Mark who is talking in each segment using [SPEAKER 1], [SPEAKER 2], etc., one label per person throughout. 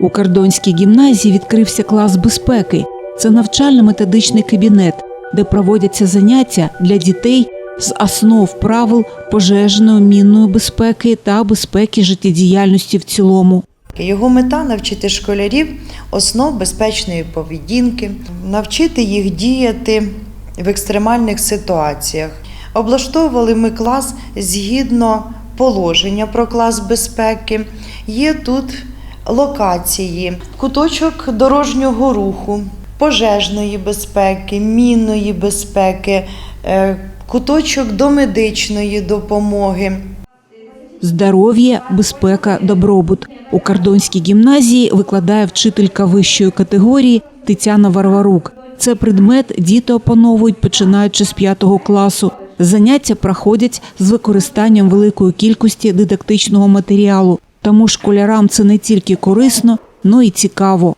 [SPEAKER 1] У Кардонській гімназії відкрився клас безпеки. Це навчально-методичний кабінет, де проводяться заняття для дітей з основ правил пожежної мінної безпеки та безпеки життєдіяльності в цілому.
[SPEAKER 2] Його мета навчити школярів основ безпечної поведінки, навчити їх діяти в екстремальних ситуаціях. Облаштовували ми клас згідно положення про клас безпеки. Є тут локації, куточок дорожнього руху, пожежної безпеки, мінної безпеки, е, куточок до медичної допомоги.
[SPEAKER 1] Здоров'я, безпека, добробут. У Кардонській гімназії викладає вчителька вищої категорії Тетяна Варварук. Це предмет діти опановують починаючи з п'ятого класу. Заняття проходять з використанням великої кількості дидактичного матеріалу. Тому школярам це не тільки корисно, але й цікаво.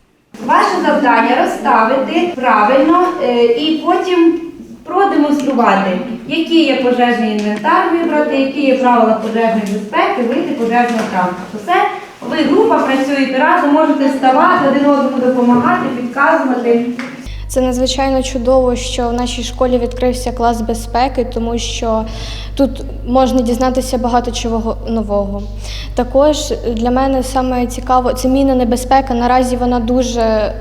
[SPEAKER 3] Ваше завдання розставити правильно е, і потім продемонструвати, який є пожежний інвентар вибрати, які є правила пожежної безпеки, вийти пожежного транспорту. Все, ви група працюєте разом, можете вставати, один одному допомагати, підказувати.
[SPEAKER 4] Це надзвичайно чудово, що в нашій школі відкрився клас безпеки, тому що тут можна дізнатися багато чого нового. Також для мене саме цікаво це мінна небезпека. Наразі вона дуже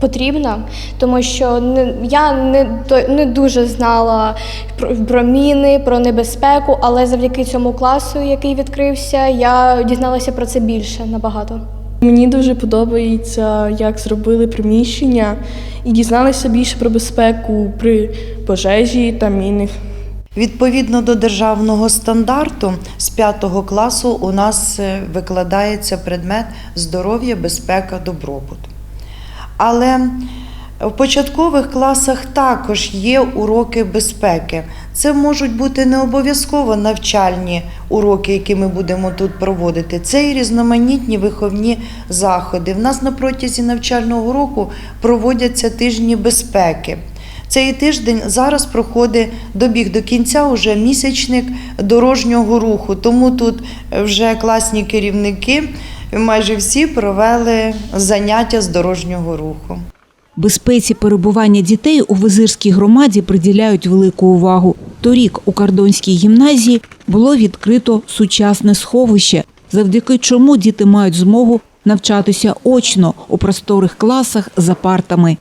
[SPEAKER 4] потрібна, тому що не, я не, не дуже знала про, про міни, про небезпеку, але завдяки цьому класу, який відкрився, я дізналася про це більше набагато.
[SPEAKER 5] Мені дуже подобається, як зробили приміщення і дізналися більше про безпеку при пожежі та мінних.
[SPEAKER 2] Відповідно до державного стандарту, з 5 класу у нас е, викладається предмет здоров'я, безпека, добробут. Але в початкових класах також є уроки безпеки. Це можуть бути не обов'язково навчальні уроки, які ми будемо тут проводити. Це і різноманітні виховні заходи. В нас на протязі навчального року проводяться тижні безпеки. Цей тиждень зараз проходить добіг до кінця уже місячник дорожнього руху. Тому тут вже класні керівники майже всі провели заняття з дорожнього руху.
[SPEAKER 1] Безпеці перебування дітей у визирській громаді приділяють велику увагу. Торік у Кардонській гімназії було відкрито сучасне сховище, завдяки чому діти мають змогу навчатися очно у просторих класах за партами.